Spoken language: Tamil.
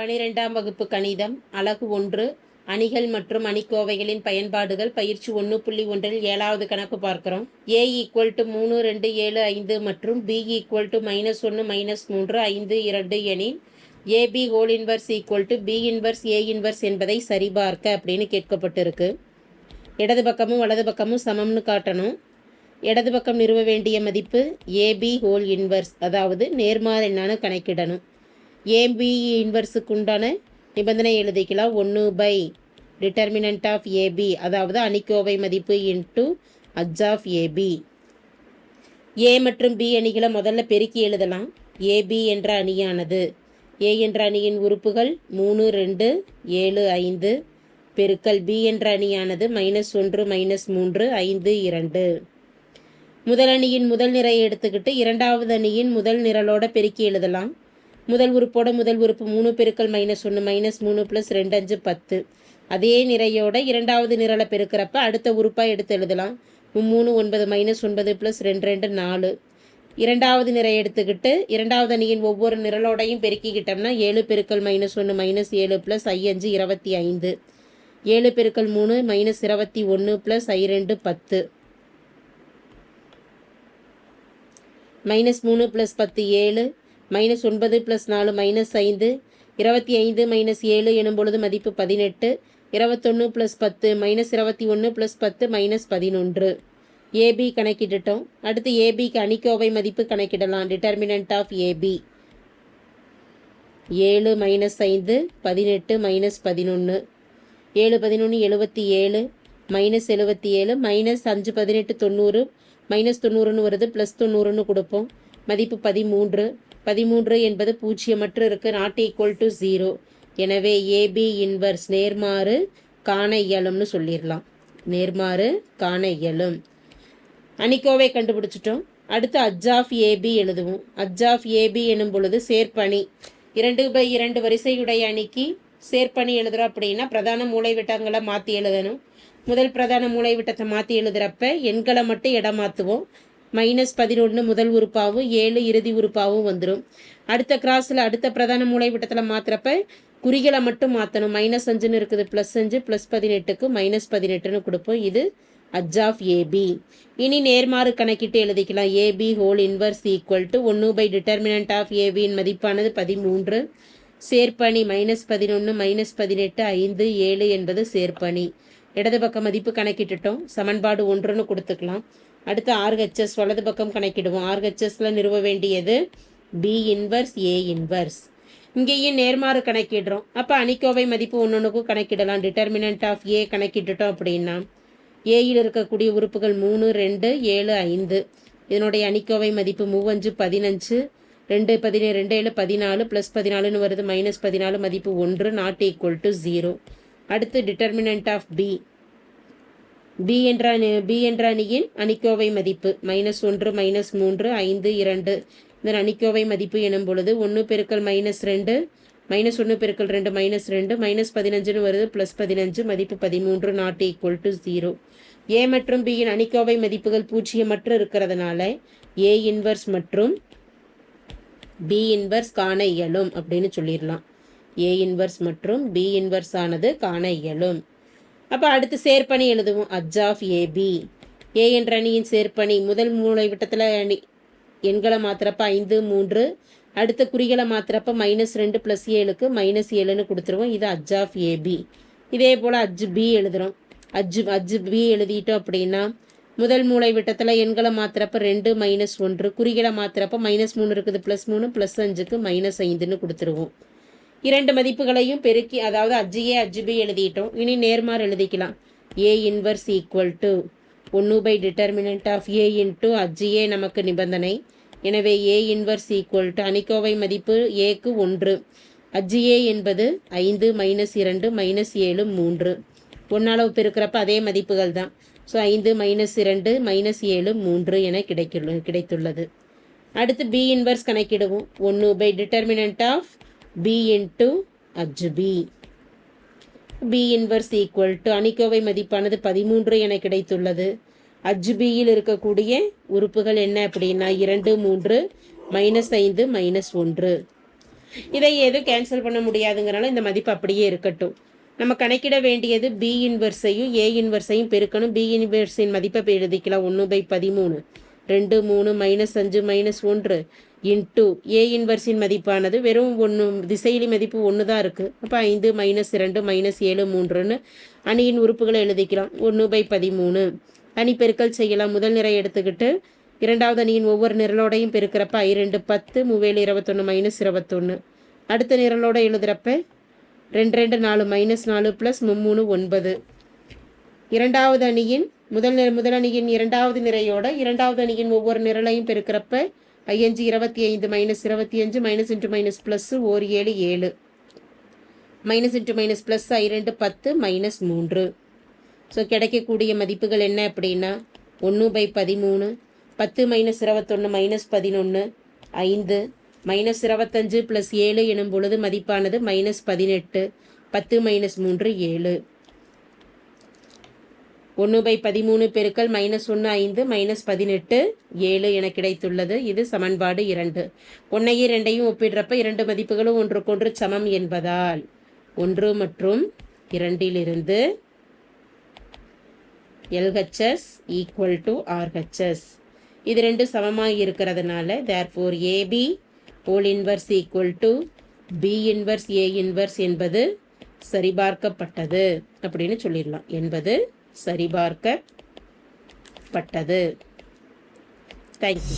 பனிரெண்டாம் வகுப்பு கணிதம் அலகு ஒன்று அணிகள் மற்றும் அணிக்கோவைகளின் பயன்பாடுகள் பயிற்சி ஒன்று புள்ளி ஒன்றில் ஏழாவது கணக்கு பார்க்குறோம். ஏ ஈக்குவல் டு மூணு ரெண்டு ஏழு ஐந்து மற்றும் பி ஈக்குவல் டு மைனஸ் ஒன்று மைனஸ் மூன்று ஐந்து இரண்டு எனில் AB whole inverse equal to B inverse A inverse என்பதை சரிபார்க்க அப்படின்னு கேட்கப்பட்டிருக்கு. இடது பக்கமும் வலது பக்கமும் சமம்னு காட்டணும். இடது பக்கம் நிறுவ வேண்டிய மதிப்பு ஏபி ஹோல் இன்வர்ஸ் அதாவது நேர்மாறு என்னான்னு கணக்கிடணும் இன்வர்ஸுக்கு உண்டான நிபந்தனை எழுதிக்கலாம். ஒன்று பை டிட்டர்மினன்ட் ஆஃப் ஏபி அதாவது அணிக்கோவை மதிப்பு into adj of AB A மற்றும் பி அணிகளை முதல்ல பெருக்கி எழுதலாம். ஏபி என்ற அணியானது. ஏ என்ற அணியின் உறுப்புகள் மூணு ரெண்டு ஏழு ஐந்து. பெருக்கல் பி என்ற அணியானது மைனஸ் ஒன்று மைனஸ் மூன்று ஐந்து இரண்டு. முதல் அணியின் முதல் நிரையை எடுத்துக்கிட்டு இரண்டாவது அணியின் முதல் நிரலோட பெருக்கி எழுதலாம். முதல் உறுப்போட முதல் உறுப்பு மூணு பெருக்கல் மைனஸ் ஒன்று மைனஸ் மூணு ப்ளஸ் ரெண்டு அஞ்சு பத்து. அதே நிறையோட இரண்டாவது நிரலை பெருக்கிறப்ப அடுத்த உறுப்பாக எடுத்து எழுதலாம். மூணு ஒன்பது மைனஸ் ஒன்பது ப்ளஸ் ரெண்டு ரெண்டு நாலு. இரண்டாவது நிறை எடுத்துக்கிட்டு இரண்டாவது அணியின் ஒவ்வொரு நிரலோடையும் பெருக்கிக்கிட்டோம்னா ஏழு பெருக்கல் மைனஸ் ஒன்று மைனஸ் ஏழு ப்ளஸ் ஐ அஞ்சு இருபத்தி ஐந்து. ஏழு பெருக்கல் மூணு மைனஸ் இருபத்தி ஒன்று ப்ளஸ் ஐ ரெண்டு பத்து. மைனஸ் மூணு ப்ளஸ் பத்து ஏழு. மைனஸ் ஒன்பது ப்ளஸ் நாலு மைனஸ் ஐந்து இருபத்தி ஐந்து மைனஸ் ஏழு எனும் பொழுது மதிப்பு பதினெட்டு இருபத்தொன்று ப்ளஸ் பத்து மைனஸ் இருபத்தி ஒன்று ப்ளஸ் பத்து மைனஸ் பதினொன்று. ஏபி கணக்கிட்டுட்டோம். அடுத்து ஏபிக்கு அணிக்கோவை மதிப்பு கணக்கிடலாம். டிட்டர்மினன்ட் ஆஃப் ஏபி ஏழு மைனஸ் ஐந்து பதினெட்டு மைனஸ் பதினொன்று ஏழு பதினொன்று எழுபத்தி ஏழு மைனஸ் எழுபத்தி ஏழு மைனஸ் அஞ்சு பதினெட்டு தொண்ணூறு மைனஸ் தொண்ணூறுன்னு வருது ப்ளஸ் தொண்ணூறுன்னு கொடுப்போம். மதிப்பு பதிமூன்று. பதிமூன்று என்பது பூஜ்ஜியமற்று இருக்குது நாட் ஈக்குவல் டு ஜீரோ எனவே ஏபி இன்வர்ஸ் நேர்மாறு காண இயலும்னு சொல்லிடலாம் நேர்மாறு காண இயலும். அணிக்கோவை கண்டுபிடிச்சிட்டோம். அடுத்து அஜாஃப் ஏபி எழுதுவோம். அஜாஃப் ஏபி எனும் பொழுது சேர்ப்பணி. இரண்டு பை இரண்டு வரிசையுடைய அணிக்கு சேர்ப்பணி எழுதுறோம் அப்படின்னா பிரதான மூளைவிட்டங்களை மாற்றி எழுதணும். முதல் பிரதான மூளைவிட்டத்தை மாற்றி எழுதுறப்ப எண்களை மட்டும் இடம் மாற்றுவோம் மைனஸ் பதினொன்று முதல் உறுப்பாகவும் ஏழு இறுதி உறுப்பாகவும் வந்துடும் அடுத்த கிராஸில் அடுத்த பிரதான மூளைவிட்டத்தில் மாற்றுறப்ப குறிகளை மட்டும் மாற்றணும் மைனஸ் அஞ்சுன்னு இருக்குது ப்ளஸ் அஞ்சு ப்ளஸ் பதினெட்டுக்கு மைனஸ் பதினெட்டுன்னு கொடுப்போம். இது அஜ் ஆஃப் ஏபி இனி நேர்மாறு கணக்கிட்டு எழுதிக்கலாம். AB whole inverse equal to ஒன்று பை டிட்டர்மினன்ட் ஆஃப் ஏபியின் மதிப்பானது பதிமூன்று. சேர்ப்பணி மைனஸ் பதினொன்று மைனஸ் பதினெட்டு ஐந்து ஏழு என்பது சேர்ப்பணி. இடது பக்க மதிப்பு கணக்கிட்டுட்டோம். சமன்பாடு ஒன்றுன்னு கொடுத்துக்கலாம். அடுத்து ஆர்ஹெச்எஸ் வலது பக்கம் கணக்கிடுவோம். ஆர்ஹெச்எஸில் நிறுவ வேண்டியது பி இன்வர்ஸ் ஏ இன்வர்ஸ் இங்கேயும் நேர்மாறு கணக்கிடுறோம். அப்போ அணிக்கோவை மதிப்பு ஒன்றொன்றுக்கும் கணக்கிடலாம். டிட்டர்மினன்ட் ஆஃப் ஏ கணக்கிட்டுட்டோம் அப்படின்னா ஏயில் இருக்கக்கூடிய உறுப்புகள் மூணு ரெண்டு ஏழு ஐந்து. இதனுடைய அணிக்கோவை மதிப்பு மூவஞ்சு பதினஞ்சு. ரெண்டு பதினேழு ரெண்டு ஏழு பதினாலு ப்ளஸ் பதினாலுன்னு வருது மைனஸ் பதினாலு மதிப்பு ஒன்று நாட் ஈக்குவல் டு ஜீரோ அடுத்து டிட்டர்மினன்ட் ஆஃப் பி பி என்ற அணி பி என்ற அணியின் அணிக்கோவை மதிப்பு மைனஸ் ஒன்று மைனஸ் மூன்று ஐந்து இரண்டு. இதன் அணிக்கோவை மதிப்பு எனும் பொழுது ஒன்று பெருக்கல் மைனஸ் ரெண்டு மைனஸ் ஒன்று பெருக்கல் ரெண்டு மைனஸ் ரெண்டு மைனஸ் பதினஞ்சுன்னு வருது ப்ளஸ் பதினஞ்சு மதிப்பு பதிமூன்று not equal to zero A மற்றும் பியின் அணிக்கோவை மதிப்புகள் பூஜ்ஜியமற்று இருக்கிறதுனால ஏ இன்வர்ஸ் மற்றும் பி இன்வர்ஸ் காண இயலும் அப்படின்னு சொல்லிடலாம். ஏ இன்வர்ஸ் மற்றும் பி இன்வர்ஸ் ஆனது காண இயலும். அப்போ அடுத்து சேர்ப்பணி எழுதுவோம். அஜ் ஆஃப் ஏபி ஏ என்ற அணியின் சேர்ப்பணி முதல் மூளை விட்டத்தில் அணி. எண்களை மாத்திரப்ப ஐந்து மூன்று. அடுத்த குறிகளை மாத்திரப்ப மைனஸ் ரெண்டு ப்ளஸ் ஏழுக்கு மைனஸ் ஏழுன்னு கொடுத்துருவோம். இது அஜ் ஆஃப் ஏபி இதே போல் அஜ் பி எழுதுகிறோம் அஜ் அஜ் பி எழுதிட்டோம் அப்படின்னா முதல் மூளை விட்டத்தில் எண்களை மாத்திரப்ப ரெண்டு மைனஸ் ஒன்று. குறிகளை மாத்திரப்ப மைனஸ் மூணு இருக்குது ப்ளஸ் மூணு ப்ளஸ் அஞ்சுக்கு மைனஸ் ஐந்துன்னு கொடுத்துருவோம். இரண்டு மதிப்புகளையும் பெருக்கி அதாவது அஜ்ஜியே ஏ பி எழுதிட்டோம். இனி நேர்மாறு எழுதிக்கலாம். ஏ இன்வர்ஸ் ஈக்குவல் டு ஒன்று by determinant of A into to A நமக்கு நிபந்தனை. எனவே ஏ இன்வர்ஸ் ஈக்குவல் டு அணிக்கோவை மதிப்பு ஏக்கு ஒன்று. அஜ் ஏ என்பது ஐந்து மைனஸ் இரண்டு மைனஸ் ஏழு மூன்று. ஒன்னளவு பெருக்கிறப்ப அதே மதிப்புகள் தான். ஸோ ஐந்து மைனஸ் இரண்டு மைனஸ் ஏழு மூன்று என கிடைக்குள்ள கிடைத்துள்ளது. அடுத்து பி இன்வர்ஸ் கணக்கிடுவோம். ஒன்று by determinant of B into adj B B inverse equal to அணிக்கோவை மதிப்பானது பதிமூன்று என கிடைத்துள்ளது. அஜ் பியில் இருக்கக்கூடிய உறுப்புகள் என்ன அப்படின்னா இரண்டு மூன்று மைனஸ் ஐந்து மைனஸ் ஒன்று. இதை எதுவும் கேன்சல் பண்ண முடியாதுங்கிறனால இந்த மதிப்பு அப்படியே இருக்கட்டும். நம்ம கணக்கிட வேண்டியது பி இன்வர்ஸையும் ஏ இன்வர்ஸையும் பெருக்கணும். பி இன்வர்ஸின் மதிப்பை எழுதிக்கலாம். ஒன்று பை பதிமூணு. ரெண்டு மூணு மைனஸ் அஞ்சு மைனஸ் ஒன்று. இன்ட்டு ஏ இன்வர்ஸின் மதிப்பானது வெறும் ஒன்று திசையிலி மதிப்பு ஒன்று தான் இருக்குது அப்போ ஐந்து மைனஸ் ரெண்டு மைனஸ் ஏழு மூன்றுன்னு அணியின் உறுப்புகளை எழுதிக்கலாம். ஒன்று பை பதிமூணு. அணி பெருக்கல் செய்யலாம். முதல் நிறை எடுத்துக்கிட்டு இரண்டாவது அணியின் ஒவ்வொரு நிரலோடையும் பெருக்கிறப்ப ஐ ரெண்டு பத்து மூவேழு இருபத்தொன்று மைனஸ் இருபத்தொன்று அடுத்த நிரலோட எழுதுகிறப்ப ரெண்டு ரெண்டு நாலு மைனஸ் நாலு ப்ளஸ் மும்மூணு ஒன்பது. இரண்டாவது அணியின் முதல் நிற முதல் அணியின் இரண்டாவது நிறையோட இரண்டாவது அணியின் ஒவ்வொரு நிரலையும் பெருக்கிறப்ப ஐயஞ்சு இருபத்தி ஐந்து மைனஸ் இருபத்தி அஞ்சு மைனஸ் இன்ட்டு மைனஸ் ப்ளஸ் ஓர் ஏழு ஏழு. மைனஸ் இன்ட்டு மைனஸ் ப்ளஸ் ஐ ரெண்டு பத்து மைனஸ் மூன்று. ஸோ கிடைக்கக்கூடிய மதிப்புகள் என்ன அப்படின்னா ஒன்று பை பதிமூணு பத்து மைனஸ் இருபத்தொன்று மைனஸ் பதினொன்று ஐந்து. மைனஸ் இருபத்தஞ்சு ப்ளஸ் ஏழு எனும் பொழுது மதிப்பானது மைனஸ் பதினெட்டு பத்து மைனஸ் மூன்று ஏழு. ஒன்று பை பதிமூணு பெருக்கல் மைனஸ் ஒன்று ஐந்து மைனஸ் பதினெட்டு ஏழு என கிடைத்துள்ளது. இது சமன்பாடு இரண்டு. ஒன்றையும் ரெண்டையும் ஒப்பிடுறப்ப இரண்டு மதிப்புகளும் ஒன்றுக்கொன்று சமம் என்பதால் ஒன்று மற்றும் இரண்டிலிருந்து எல்ஹெச்எஸ் ஈக்குவல் டு ஆர்ஹெச்எஸ். இது ரெண்டு சமமாக இருக்கிறதுனால therefore AB whole inverse equal to B inverse A inverse என்பது சரிபார்க்கப்பட்டது அப்படின்னு சொல்லிடலாம். என்பது சரிபார்க்கப்பட்டது. தேங்க்யூ